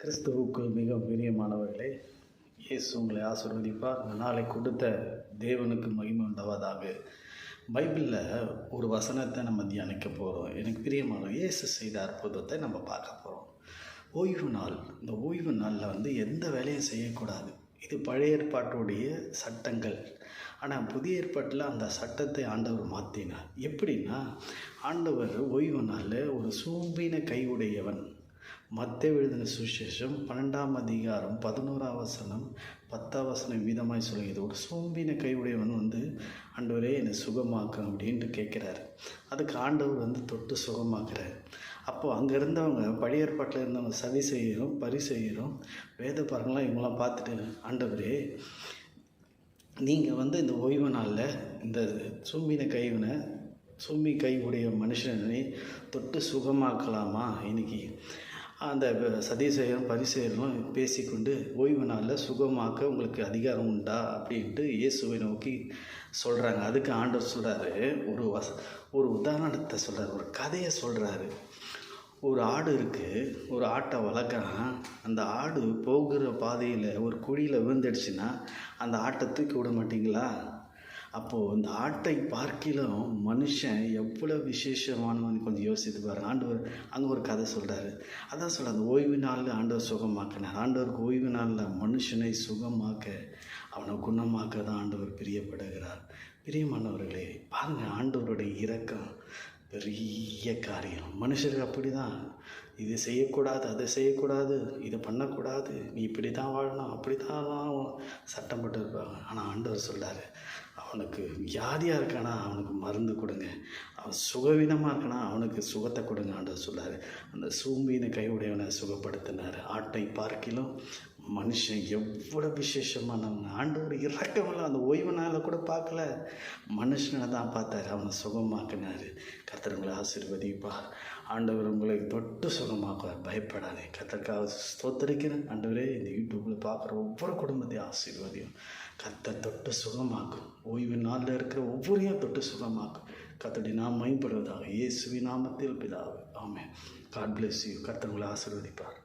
கிறிஸ்துவுக்குள் மிக பிரியமானவர்களே இயேசு உங்களை ஆசிர்வதிப்பார். நாளை கொடுத்த தேவனுக்கு மகிமை உண்டவதாக. பைபிளில் ஒரு வசனத்தை நம்ம தியானிக்க போகிறோம் எனக்கு பிரியமான இயேசு செய்த அற்புதத்தை நம்ம பார்க்க போகிறோம் ஓய்வு நாள். இந்த ஓய்வு நாளில் வந்து எந்த வேலையும் செய்யக்கூடாது. இது பழைய ஏற்பாட்டுடைய சட்டங்கள். ஆனால் புதிய ஏற்பாட்டில் அந்த சட்டத்தை ஆண்டவர் மாற்றினார் எப்படின்னா ஆண்டவர் ஓய்வு நாளில் ஒரு சூம்பின கையுடையவன். மத்திய எழுதின சுவிசேஷம் பன்னெண்டாம் அதிகாரம் பதினோராம் வசனம் பத்தாம் வசனம் வீதமாய் சொல்லுகிறது. ஒரு சோம்பின கையுடையவன் வந்து ஆண்டவரே என்னை சுகமாக்கும் அப்படின்ட்டு கேட்குறாரு. அதுக்கு ஆண்டவர் வந்து தொட்டு சுகமாக்குறாரு. அப்போது அங்கே இருந்தவங்க பழைய ஏற்பாட்டில் இருந்தவங்க சதி செய்கிறோம் பரி செய்கிறோம் வேத பாருங்களாம் இவங்களாம் பார்த்துட்டு ஆண்டவரே நீங்கள் வந்து இந்த ஓய்வு நாளில் இந்த சூம்பின கைவினை சூம்பி கை உடைய மனுஷனை தொட்டு சுகமாக்கலாமா? இன்னைக்கு அந்த சதீசையரும் பரிசெயரும் பேசிக்கொண்டு ஓய்வு நாளில் சுகமாக்க உங்களுக்கு அதிகாரம் உண்டா? அப்படின்ட்டு இயேசுவை நோக்கி சொல்கிறாங்க அதுக்கு ஆண்டவர் சொல்கிறாரு ஒரு வச ஒரு உதாரணத்தை சொல்கிறார் ஒரு கதையை சொல்கிறாரு ஒரு ஆடு இருக்குது ஒரு ஆட்டை வளர்க்குறான். அந்த ஆடு போகிற பாதையில் ஒரு குழியில் விழுந்துடுச்சுன்னா அந்த ஆட்டை தூக்கி விட மாட்டிங்களா? அப்போது இந்த ஆட்டை பார்க்கிலும் மனுஷன் எவ்வளோ விசேஷமானவன் கொஞ்சம் யோசித்து பாரு. ஆண்டவர் அங்கே ஒரு கதை சொல்கிறாரு அதான் சொல்ல அந்த ஓய்வு நாளில் ஆண்டவர் சுகமாக்கினார். ஆண்டவருக்கு ஓய்வு நாளில் மனுஷனை சுகமாக்க அவனை குணமாக்க தான் ஆண்டவர் பிரியப்படுகிறார். பிரியமானவர்களே பாருங்கள் ஆண்டவருடைய இரக்கம் பெரிய காரியம். மனுஷருக்கு அப்படி தான் இது செய்யக்கூடாது அதை செய்யக்கூடாது இதை பண்ணக்கூடாது. நீ இப்படி தான் வாழணும் அப்படி தான் சட்டம் போட்டு இருப்பாங்க. ஆனால் ஆண்டவர் சொல்கிறாரு அவனுக்கு வியாதியாக இருக்கானா அவனுக்கு மருந்து கொடுங்க. அவன் சுகவீனமாக இருக்கானா அவனுக்கு சுகத்தை கொடுங்க ஆண்டவர் சொல்கிறார் அந்த சூம்பின கையுடையவனை சுகப்படுத்தினார். ஆட்டை பார்க்கிலும் மனுஷன் எவ்வளோ விசேஷமானவங்க ஆண்டவர் இறக்கமில்ல அந்த ஓய்வு நாளில் கூட பார்க்கல. மனுஷனை தான் பார்த்தாரு. அவனை சுகமாக்கினார். கத்தர் ஆசீர்வதிப்பார் ஆண்டவர் உங்களை தொட்டு சுகமாக்குவார். பயப்படாதே. கத்தருக்காக ஸ்தோத்தரிக்கிறேன். ஆண்டவரே இந்த யூடியூப்பில் பார்க்குற ஒவ்வொரு குடும்பத்தையும் ஆசீர்வதியும். கத்தை தொட்டு சுகமாக்கும். ஓய்வு நாளில் இருக்கிற ஒவ்வொரையும் தொட்டு சுகமாக்கும். கத்தடி நாம் மயன்படுவதாக இயேசுவி நாமத்தில் பிதாவே. ஆமே காட் பிளெஸ் யூ கத்தர் ஆசீர்வதிப்பார்.